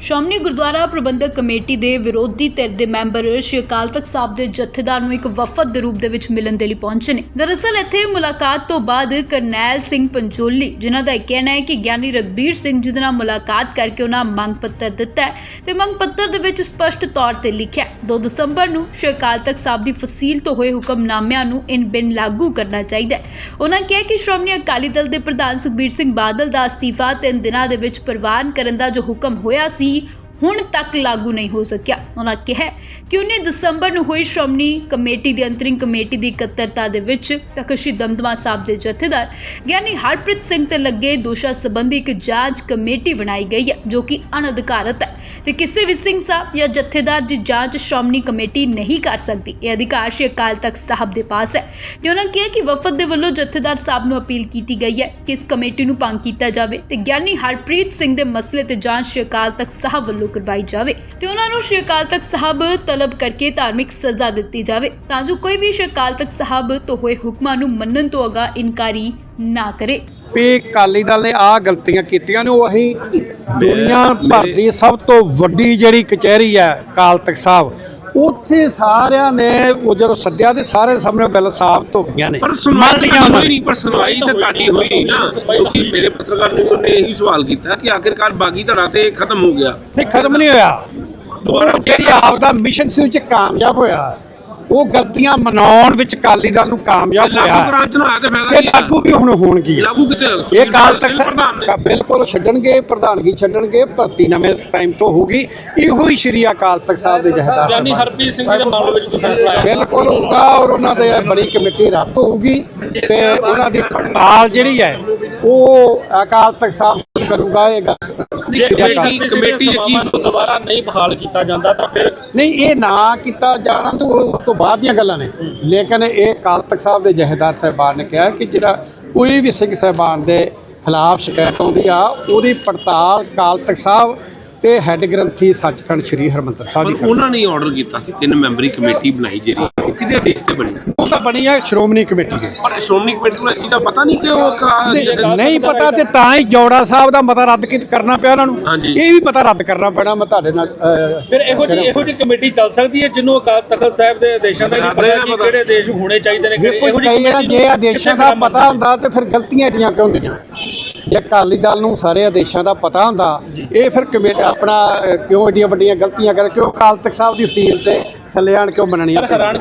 ਸ਼੍ਰੋਮਣੀ ਗੁਰਦੁਆਰਾ ਪ੍ਰਬੰਧਕ committee ਦੇ ਵਿਰੋਧੀ ਧਿਰ ਦੇ ਮੈਂਬਰ ਸ਼੍ਰੀ ਅਕਾਲ ਤਖਤ ਸਾਹਿਬ ਦੇ ਜਥੇਦਾਰ ਨੂੰ ਇੱਕ ਵਫਦ ਦੇ ਰੂਪ ਦੇ ਵਿੱਚ ਮਿਲਣ ਦੇ ਲਈ ਪਹੁੰਚੇ ਨੇ। ਦਰਅਸਲ ਇੱਥੇ ਮੁਲਾਕਾਤ ਤੋਂ ਬਾਅਦ ਕਰਨੈਲ ਸਿੰਘ ਪੰਚੋਲੀ, ਜਿਨ੍ਹਾਂ ਦਾ ਇਹ ਕਹਿਣਾ ਹੈ ਕਿ ਗਿਆਨੀ ਰਗਬੀਰ ਸਿੰਘ ਜੀ ਦੇ ਨਾਲ ਮੁਲਾਕਾਤ ਕਰਕੇ ਉਹਨਾਂ ਮੰਗ ਪੱਤਰ ਦਿੱਤਾ ਹੈ ਤੇ ਮੰਗ ਪੱਤਰ ਦੇ ਵਿੱਚ ਸਪਸ਼ਟ ਤੌਰ ਤੇ ਲਿਖਿਆ ਹੈ 2 ਦਸੰਬਰ ਨੂੰ ਸ਼੍ਰੀ ਅਕਾਲ ਤਖਤ ਸਾਹਿਬ ਦੀ ਫਸੀਲ ਤੋਂ ਹੋਏ ਹੁਕਮਨਾਮਿਆਂ ਨੂੰ ਇਨ ਬਿਨ ਲਾਗੂ ਕਰਨਾ ਚਾਹੀਦਾ ਹੈ। ਉਹਨਾਂ ਕਿਹਾ ਕਿ ਸ਼੍ਰੋਮਣੀ ਅਕਾਲੀ ਦਲ ਦੇ ਪ੍ਰਧਾਨ ਸੁਖਬੀਰ ਸਿੰਘ ਬਾਦਲ ਦਾ ਅਸਤੀਫਾ ਤਿੰਨ ਦਿਨਾਂ ਦੇ ਵਿੱਚ ਪ੍ਰਵਾਨ ਕਰਨ ਦਾ ਜੋ ਹੁਕਮ ਹੋਇਆ ਸੀ be ਹੁਣ ਤੱਕ ਲਾਗੂ ਨਹੀਂ ਹੋ ਸਕਿਆ। ਉਹਨਾਂ ਕਿਹਾ ਕਿ 19 ਦਸੰਬਰ ਨੂੰ ਹੋਈ ਸ਼੍ਰੋਮਣੀ ਕਮੇਟੀ ਦੀ ਅੰਤਰਿੰਗ ਕਮੇਟੀ ਦੀ ਇਕੱਤਰਤਾ ਦੇ ਵਿੱਚ ਤਖਸ਼ੀ ਦਮਦਮਾ ਸਾਹਿਬ ਦੇ ਜਥੇਦਾਰ ਗਿਆਨੀ ਹਰਪ੍ਰੀਤ ਸਿੰਘ ਤੇ ਲੱਗੇ ਦੋਸ਼ਾਂ ਸੰਬੰਧੀ ਇੱਕ ਜਾਂਚ ਕਮੇਟੀ ਬਣਾਈ ਗਈ ਹੈ, ਜੋ ਕਿ ਅਣਅਧਿਕਾਰਤ ਹੈ। ਤੇ ਕਿਸੇ ਵੀ ਸਿੰਘ ਸਾਹਿਬ ਜਾਂ ਜਥੇਦਾਰ ਦੀ ਜਾਂਚ ਸ਼੍ਰੋਮਣੀ ਕਮੇਟੀ ਨਹੀਂ ਕਰ ਸਕਦੀ। ਇਹ ਅਧਿਕਾਰ ਸ਼੍ਰੀ ਅਕਾਲ ਤਖਤ ਸਾਹਿਬ ਦੇ ਪਾਸ ਹੈ। ਤੇ ਉਹਨਾਂ ਕਿਹਾ ਕਿ ਵਫਦ ਦੇ ਵੱਲੋਂ ਜਥੇਦਾਰ ਸਾਹਿਬ ਨੂੰ ਅਪੀਲ ਕੀਤੀ ਗਈ ਹੈ ਕਿ ਇਸ ਕਮੇਟੀ ਨੂੰ ਭੰਗ ਕੀਤਾ ਜਾਵੇ। ਤੇ ਗਿਆਨੀ ਹਰਪ੍ਰੀਤ ਸਿੰਘ ਦੇ ਮਸਲੇ ਤੇ ਜਾਂਚ ਸ਼੍ਰੀ ਅਕਾਲ ਤਖਤ ਸਾਹਿਬ ਵੱਲੋਂ ਕਰਵਾਈ ਜਾਵੇ ਤੇ ਉਹਨਾਂ ਨੂੰ ਸ਼੍ਰੀ ਅਕਾਲ ਤਖਤ ਸਾਹਿਬ ਤਲਬ ਕਰਕੇ ਧਾਰਮਿਕ ਸਜ਼ਾ ਦਿੱਤੀ ਜਾਵੇ ਤਾਂ ਜੋ ਕੋਈ ਵੀ ਸ਼੍ਰੀ ਅਕਾਲ ਤਖਤ ਸਾਹਿਬ ਤੋਂ ਹੋਏ ਹੁਕਮਾਂ ਨੂੰ ਮੰਨਣ ਤੋਂ ਅਗਾ ਇਨਕਾਰੀ ਨਾ ਕਰੇ। ਵੀ ਅਕਾਲੀ ਦਲ ਨੇ ਆ ਗਲਤੀਆਂ ਕੀਤੀਆਂ ਨੇ, ਉਹ ਅਸੀਂ ਦੁਨੀਆ ਭਰ ਦੀ ਸਭ ਤੋਂ ਵੱਡੀ ਜਿਹੜੀ ਕਚਹਿਰੀ ਹੈ ਅਕਾਲ ਤਖਤ ਸਾਹਿਬ ਉੱਥੇ ਸਾਰਿਆਂ ਨੇ ਉਹ ਜਦੋਂ ਸੱਦਿਆ ਤੇ ਸਾਰੇ ਸਾਹਮਣੇ ਗੱਲ ਸਾਫ਼ ਹੋ ਗਈਆਂ ਨੇ। ਪਰ ਸੁਣਵਾਈ ਤਾਂ ਹੋਈ। ਨਹੀਂ ਪਰ ਸੁਣਵਾਈ ਤਾਂ ਤੁਹਾਡੀ ਹੋਈ ਨਹੀਂ ਨਾ। ਕਿਉਂਕਿ ਮੇਰੇ ਪੱਤਰਕਾਰ ਨੇ ਉਹਨੇ ਇਹੀ ਸਵਾਲ ਕੀਤਾ ਕਿ ਆਖਿਰਕਾਰ ਬਾਗੀ ਧੜਾ ਤੇ ਖਤਮ ਹੋ ਗਿਆ। ਨਹੀਂ ਖਤਮ ਨਹੀਂ ਹੋਇਆ। ਦੁਬਾਰਾ ਜਿਹੜੀ ਆਪ ਦਾ ਮਿਸ਼ਨ ਸੀ ਉਹ ਚ ਕਾਮਯਾਬ ਹੋਇਆ। ਉਹ ਗਲਤੀਆਂ ਮਨਾਉਣ ਵਿੱਚ ਅਕਾਲੀ ਦਲ ਨੂੰ ਕਾਮਯਾਬ ਲਾਗੂ ਹੋਇਆ ਕਰਾਂ ਚ ਨਾ ਆਇਆ ਤੇ ਫਾਇਦਾ ਇਹ ਕੀ ਲਾਗੂ ਵੀ ਹੁਣ ਹੋਣਗੀਆਂ। ਲਾਗੂ ਕਿਤੇ ਇਹ ਕਾਲ ਤੱਕ ਪ੍ਰਧਾਨ ਨੇ। ਬਿਲਕੁਲ ਛੱਡਣਗੇ ਪ੍ਰਧਾਨਗੀ ਛੱਡਣਗੇ ਭਰਤੀ ਨਵੇਂ ਟਾਈਮ ਤੋਂ ਹੋਊਗੀ। ਇਹੋ ਹੀ ਸ਼੍ਰੀ ਅਕਾਲ ਤਖਤ ਸਾਹਿਬ ਦੇ ਜਹਦਾਰ ਗਿਆਨੀ ਹਰਪ੍ਰੀਤ ਸਿੰਘ ਜੀ ਦੇ ਮਾਮਲੇ ਵਿੱਚ ਕੋਈ ਫੈਸਲਾ ਆਇਆ। ਬਿਲਕੁਲ ਹੋਊਗਾ ਔਰ ਉਹਨਾਂ ਦੇ ਬੜੀ ਕਮੇਟੀ ਰੱਬ ਹੋਊਗੀ ਤੇ ਉਹਨਾਂ ਦੀ ਪੜਤਾਲ ਜਿਹੜੀ ਹੈ ਉਹ ਅਕਾਲ ਤਖਤ ਸਾਹਿਬ ਕਰੂਗਾ ਇਹ ਕਮੇਟੀ ਕਮੇਟੀ ਸਭਾਵਾਂ ਨੂੰ ਦੁਬਾਰਾ ਨਹੀਂ ਬਹਾਲ ਕੀਤਾ ਜਾਂਦਾ ਤਾਂ ਫਿਰ ਨਹੀਂ ਇਹ ਨਾ ਕੀਤਾ ਜਾਣਾ ਤਾਂ ਉਹ ਉਸ ਤੋਂ ਬਾਅਦ ਦੀਆਂ ਗੱਲਾਂ ਨੇ। ਲੇਕਿਨ ਇਹ ਅਕਾਲ ਤਖਤ ਸਾਹਿਬ ਦੇ ਜਹੇਦਾਰ ਸਾਹਿਬਾਨ ਨੇ ਕਿਹਾ ਕਿ ਜਿਹੜਾ ਕੋਈ ਵੀ ਸਿੰਘ ਸਾਹਿਬਾਨ ਦੇ ਖਿਲਾਫ ਸ਼ਿਕਾਇਤ ਆਉਂਦੀ ਆ ਉਹਦੀ ਪੜਤਾਲ ਅਕਾਲ ਤਖਤ ਸਾਹਿਬ ਤੇ ਹੈੱਡ ਗ੍ਰੰਥੀ ਸੱਚਖੰਡ ਸ੍ਰੀ ਹਰਮੰਦਰ ਸਾਹਿਬ ਜੀ ਉਹਨਾਂ ਨੇ ਆਰਡਰ ਕੀਤਾ ਸੀ ਤਿੰਨ ਮੈਂਬਰੀ ਕਮੇਟੀ ਬਣਾਈ ਜਿਹੜੀ ਉਹ ਕਿਹਦੇ ਆਦੇਸ਼ ਤੇ ਬਣੀ? ਤਾਂ ਬਣੀ ਆ ਸ਼੍ਰੋਮਣੀ ਕਮੇਟੀ ਦੇ। ਪਰ ਸ਼੍ਰੋਮਣੀ ਕਮੇਟੀ ਨੂੰ ਅਸੀਂ ਤਾਂ ਪਤਾ ਨਹੀਂ ਕਿ ਉਹ ਕਾ- ਨਹੀਂ- ਨਹੀਂ ਪਤਾ ਤੇ ਤਾਂ ਹੀ ਜੋੜਾ ਸਾਹਿਬ ਦਾ ਮਤਾ ਰੱਦ ਕੀ- ਕਰਨਾ ਪਿਆ ਉਹਨਾਂ ਨੂੰ। ਹਾਂਜੀ। ਇਹ ਵੀ ਪਤਾ ਰੱਦ ਕਰਨਾ ਪੈਣਾ ਮੈਂ ਤੁਹਾਡੇ ਨਾਲ ਅਹ, ਫਿਰ ਇਹੋ ਜਿਹੀ ਇਹੋ ਜਿਹੀ ਕਮੇਟੀ ਚੱਲ ਸਕਦੀ ਹੈ ਜਿਹਨੂੰ ਅਕਾਲ ਤਖਤ ਸਾਹਿਬ ਦੇ ਆਦੇਸ਼ਾਂ ਦਾ ਨਹੀਂ ਪਤਾ ਕਿ। ਕਿਹੜੇ ਦੇਸ਼ ਹੋਣੇ ਚਾਹੀਦੇ ਨੇ ਕਿਹੜੇ ਦੇਖੋ ਇਹੋ ਜਿਹੀ ਕਈ ਜੇ ਨੂੰ ਆਦੇਸ਼ਾਂ ਦਾ ਪਤਾ ਹੁੰਦਾ ਤੇ ਫਿਰ ਗਲਤੀਆਂ ਏਡੀਆਂ ਕਿਉਂ ਹੁੰਦੀਆਂ? ਜੇ ਅਕਾਲੀ ਦਲ ਨੂੰ ਸਾਰੇ ਆਦੇਸ਼ਾਂ ਦਾ ਪਤਾ ਹੁੰਦਾ ਇਹ ਫਿਰ ਕਮੇਟੀ ਆਪਣਾ ਅਹ, ਕਿਉਂ ਏਡੀਆਂ ਵੱਡੀਆਂ ਗਲਤੀਆਂ ਕਰ? ਕਿਉਂ ਅਕਾਲ ਤਖਤ ਸਾਹਿਬ ਦੀ ਸੀਲ ਤੇ ਥੱਲੇ ਆਣ ਕਿਉਂ ਮੰਨਣੀਆਂ ਪਰ ਹੈਰਾਨ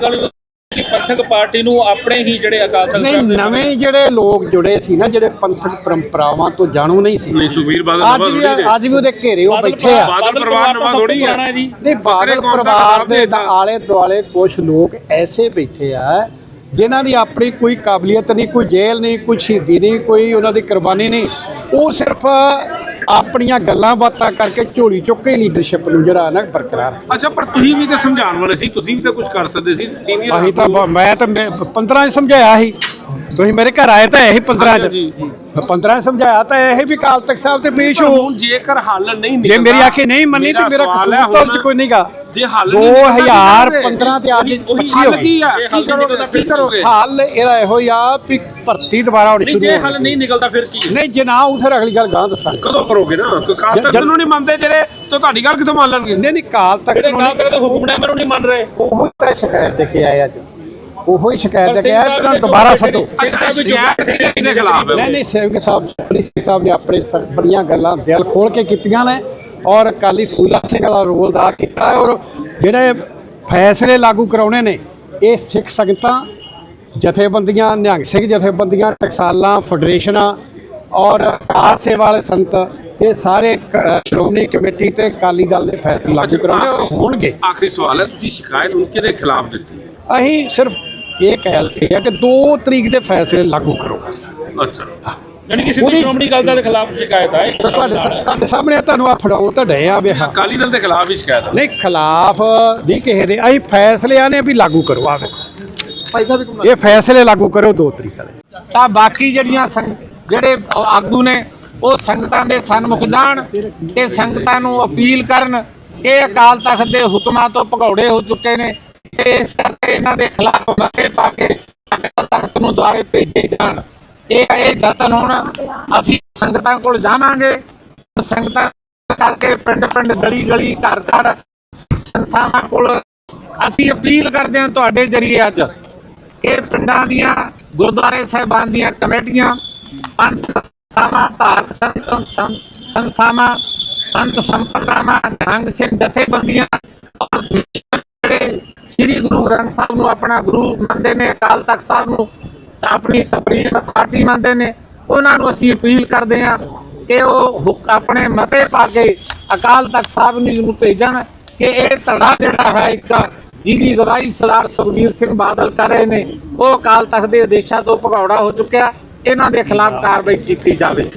ਕਿ ਪੰਥਕ ਪਾਰਟੀ ਨੂੰ ਆਪਣੇ ਹੀ ਜਿਹੜੇ ਅਕਾਲ ਤਖਤ ਨਹੀਂ ਸਾਹਿਬ ਦੇ ਨਵੇਂ ਜਿਹੜੇ ਲੋਕ ਜੁੜੇ ਸੀ ਨਾ ਜਿਹੜੇ ਪੰਥਕ ਪਰੰਪਰਾਵਾਂ ਤੋਂ ਜਾਣੂ ਨਹੀਂ ਸੀ ਨਹੀਂ ਸੁਖਬੀਰ ਬਾਦਲ ਅੱਜ ਨਵਾਂ ਵੀ ਥੋੜ੍ਹੀ ਨੇ। ਅੱਜ ਵੀ ਉਹਦੇ ਘੇਰੇ ਉਹ ਬਾਦਲ ਬੈਠੇ ਆ ਬਾਦਲ ਪਰਿਵਾਰ ਨਵਾਂ ਥੋੜ੍ਹੀ ਆ। ਪੁਰਾਣਾ ਜੀ ਨਹੀਂ ਬਾਦਲ ਬੱਕਰੇ ਕੌਮ ਦਾ ਪਰਿਵਾਰ ਦੇ ਦੇਤਾ। ਆਲੇ ਦੁਆਲੇ ਕੁਝ ਲੋਕ ਐਸੇ ਬੈਠੇ ਆ ਜਿਨ੍ਹਾਂ ਦੀ ਆਪਣੀ ਕੋਈ ਕਾਬਲੀਅਤ ਨਹੀਂ ਕੋਈ ਜੇਲ੍ਹ ਨਹੀਂ ਕੋਈ ਸ਼ਹੀਦੀ ਨਹੀਂ ਕੋਈ ਉਹਨਾਂ ਦੀ ਕੁਰਬਾਨੀ ਨਹੀਂ ਉਹ ਸਿਰਫ ਆਪਣੀਆਂ ਗੱਲਾਂ ਬਾਤਾਂ ਕਰਕੇ ਝੋਲੀ ਚੁੱਕ ਕੇ ਲੀਡਰਸ਼ਿਪ ਨੂੰ ਜਿਹੜਾ ਨਾ ਬਰਕਰਾਰ। ਅੱਛਾ ਪਰ ਤੁਸੀਂ ਵੀ ਤਾਂ ਸਮਝਾਉਣ ਵਾਲੇ ਸੀ ਤੁਸੀਂ ਵੀ ਤਾਂ ਕੁਝ ਕਰ ਸਕਦੇ ਸੀ ਸੀਨੀਅਰ ਅਸੀਂ ਤਾਂ ਬ- ਮੈਂ ਤਾਂ ਮੈਂ 15 ਚ ਸਮਝਾਇਆ ਸੀ। ਤੁਸੀਂ ਮੇਰੇ ਘਰ ਆਏ ਤਾਂ ਇਹੀ 15 ਚ। ਜੀ, ਜੀ। 15 ਚ ਸਮਝਾਇਆ ਤਾਂ ਇਹ ਵੀ ਕਾਲ ਤਖਤ ਸਾਹਿਬ ਤੇ ਪੇਸ਼ ਹੋ। ਹੁਣ ਜੇਕਰ ਹੱਲ ਨਹੀਂ ਜੇ ਨਿਕਲਦਾ ਮੇਰੀ ਆਖੇ ਨਹੀਂ ਮੰਨੀ ਤੇ ਮੇਰਾ ਕਸੂਰ ਤਾਂ ਉਹ 'ਚ ਹੁਣ, ਕੋਈ ਨਹੀਂਗਾ ਜੇ ਹੱਲ ਨਹੀਂ ਨਿਕਲਦਾ ਕੀ 2015 ਤੇ ਅੱਜ 25 ਹੋ ਹੱਲ ਗਏ ਕੀ ਜੇ ਕਰੋਗੇ? ਕੀ ਕਰੋਗੇ? ਹੱਲ ਇਹਦਾ ਇਹੋ ਹੀ ਆ ਵੀ ਭਰਤੀ ਦੁਬਾਰਾ ਹੋਣੀ ਨਹੀਂ ਸ਼ੁਰੂ ਜੇ ਹੋ ਹੱਲ ਨਹੀਂ ਨਿਕਲਦਾ ਫਿਰ ਕੀ? ਨਹੀਂ ਜੇ ਨਾ ਉਹ ਫਿਰ ਅਗਲੀ ਗੱਲ ਗਾਂ ਦੱਸਾਂਗੇ। ਕਦੋਂ ਕਰੋਗੇ ਨਾ? ਕੋਈ ਕਾਲ ਤੱਕ ਜਦ- ਨੂੰ ਨਹੀਂ ਮੰਨਦੇ ਜਿਹੜੇ ਤਾਂ ਤੁਹਾਡੀ ਗੱਲ ਕਿੱਥੋਂ ਮੰਨ ਲੈਣਗੇ? ਨਹੀਂ ਨਹੀਂ ਕਾਲ ਤੱਕ ਜਿਹੜੇ ਅਕਾਲ ਤਖਤ ਨੂੰ ਨਹੀਂ ਮੰਨ ਰਹੇ। ਉਹ ਤਾਂ ਸ਼ਿਕਾਇਤ ਦੇ ਕੇ ਆਏ ਅੱਜ। ਉਹੋ ਹੀ ਸ਼ਿਕਾਇਤ ਦੇ ਕੇ ਦੇ ਦੁਬਾਰਾ ਸੱਦੋ। ਖਿਲਾਫ। ਹੈ ਨਹੀਂ ਨਹੀਂ ਸੇਵਕ ਸਾਹਿਬ ਪ੍ਰਿੰਸੀਪਲ ਸਾਹਿਬ ਨੇ ਆਪਣੇ ਬੜੀਆਂ ਗੱਲਾਂ ਦਿਲ ਖੋਲ ਕੇ ਕੀਤੀਆਂ ਨੇ ਔਰ ਅਕਾਲੀ ਫੂਲਾ ਸਿੰਘ ਦਾ ਰੋਲ ਅਦਾ ਕੀਤਾ ਹੈ ਔਰ ਜਿਹੜੇ ਫੈਸਲੇ ਲਾਗੂ ਕਰਾਉਣੇ ਨੇ ਇਹ ਸਿੱਖ ਸੰਗਤਾਂ ਜਥੇਬੰਦੀਆਂ ਨਿਹੰਗ ਸਿੰਘ ਜਥੇਬੰਦੀਆਂ ਟਕਸਾਲਾਂ ਫੈਡਰੇਸ਼ਨਾਂ ਔਰ ਸੇਵਾ ਵਾਲੇ ਸੰਤ ਇਹ ਸਾਰੇ ਸ਼੍ਰੋਮਣੀ ਕਮੇਟੀ ਤੇ ਅਕਾਲੀ ਦਲ ਨੇ ਫੈਸਲੇ ਲਾਗੂ ਕਰਾਉਣੇ ਹੋਣਗੇ। ਆਖਰੀ ਸਵਾਲ ਹੈ ਤੁਸੀਂ ਸ਼ਿਕਾਇਤ ਹੁਣ ਕਿਹਦੇ ਖਿਲਾਫ ਦਿੱਤੀ ਹੈ? ਅਸੀਂ ਸਿਰਫ ਇਹ ਕਹਿ ਲਏ ਆ ਕਿ 2 ਤਰੀਕ ਦੇ ਫੈਸਲੇ ਲਾਗੂ ਕਰੋ ਬਸ। ਅੱਛਾ। ਯਾਨੀ ਕਿ ਸਿੱਧੀ ਸ਼੍ਰੋਮਣੀ ਅਕਾਲੀ ਦਲ ਦੇ ਖਿਲਾਫ ਸ਼ਿਕਾਇਤ ਆਏ ਤੁਹਾਡੇ ਤੁਹਾਡੇ ਸਾਹਮਣੇ ਤੁਹਾਨੂੰ ਆ ਤਾਂ ਡੇ ਆ ਵੀ ਹਾਂ। ਅਕਾਲੀ ਦਲ ਦੇ ਖਿਲਾਫ ਹੀ ਸ਼ਿਕਾਇਤ ਹੈ ਨਹੀਂ ਖਿਲਾਫ ਨਹੀਂ ਕਿਸੇ ਦੇ। ਅਸੀਂ ਫੈਸਲੇ ਆਨੇ ਵੀ ਲਾਗੂ ਕਰੋ ਆ ਵੇਖੋ ਇਹ ਫੈਸਲੇ ਲਾਗੂ ਕਰੋ 2 ਤਰੀਕ ਵਾਲੇ। ਤਾਂ ਬਾਕੀ ਜਿਹੜੀਆਂ ਜਿਹੜੇ ਆਗੂ ਨੇ ਉਹ ਸੰਗਤਾਂ ਦੇ ਸਨਮੁਖ ਜਾਣ ਤੇ ਸੰਗਤਾਂ ਨੂੰ ਅਪੀਲ ਕਰਨ। ਕਿ ਅਕਾਲ ਤਖਤ ਦੇ ਹੁਕਮਾਂ ਤੋਂ ਭਗੌੜੇ ਹੋ ਚੁੱਕੇ ਨੇ। ਤੇ ਇਸ ਕਰਕੇ ਇਹਨਾਂ ਦੇ ਖਿਲਾਫ ਮਤੇ ਪਾ ਕੇ ਅਕਾਲ ਤਖਤ ਨੂੰ ਦੁਆਰੇ ਭੇਜੇ ਜਾਣ ਇਹ ਇਹ ਯਤਨ ਹੁਣ ਅਸੀਂ ਸੰਗਤਾਂ ਕੋਲ ਜਾਵਾਂਗੇ ਸੰਗਤਾਂ ਕਰਕੇ ਪਿੰਡ ਪਿੰਡ ਗਲੀ ਗਲੀ ਘਰ ਘਰ ਸੰਸਥਾਵਾਂ ਕੋਲ ਅਸੀਂ ਅਪੀਲ ਕਰਦੇ ਹਾਂ ਤੁਹਾਡੇ ਜਰੀਏ ਅੱਜ ਕਿ ਪਿੰਡਾਂ ਦੀਆਂ ਗੁਰਦੁਆਰੇ ਸਾਹਿਬਾਨ ਦੀਆਂ ਕਮੇਟੀਆਂ ਪੰਥ ਸੰਸਥਾਵਾਂ, ਧਾਰਮਿਕ ਸੰਤ ਸੰਸਥਾਵਾਂ ਸੰਤ ਸੰਪਰਦਾਵਾਂ ਰੰਗ ਸਿੰਘ ਜਥੇਬੰਦੀਆਂ ਔਰ ਸ੍ਰੀ ਗੁਰੂ ਗ੍ਰੰਥ ਸਾਹਿਬ ਨੂੰ ਆਪਣਾ ਗੁਰੂ ਮੰਨਦੇ ਨੇ, ਅਕਾਲ ਤਖਤ ਸਾਹਿਬ ਨੂੰ ਆਪਣੀ ਸੁਪਰੀਮ ਅਥਾਰਟੀ ਮੰਨਦੇ ਨੇ। ਉਹਨਾਂ ਨੂੰ ਅਸੀਂ ਅਪੀਲ ਕਰਦੇ ਹਾਂ ਕਿ ਉਹ ਹੁਕ- ਆਪਣੇ ਮਤੇ ਪਾ ਕੇ ਅਕਾਲ ਤਖਤ ਸਾਹਿਬ ਨੂੰ ਨੂੰ ਭੇਜਣ ਕਿ ਇਹ ਧੜਾ ਜਿਹੜਾ ਹੈ ਇੱਕ, ਜਿਹਦੀ ਗਵਾਹੀ ਸਰਦਾਰ ਸੁਖਬੀਰ ਸਿੰਘ ਬਾਦਲ ਕਰ ਰਹੇ ਨੇ, ਉਹ ਅਕਾਲ ਤਖਤ ਦੇ ਆਦੇਸ਼ਾਂ ਤੋਂ ਭਗੌੜਾ ਹੋ ਚੁੱਕਿਆ। ਇਹਨਾਂ ਦੇ ਖਿਲਾਫ ਕਾਰਵਾਈ ਕੀਤੀ ਜਾਵੇ।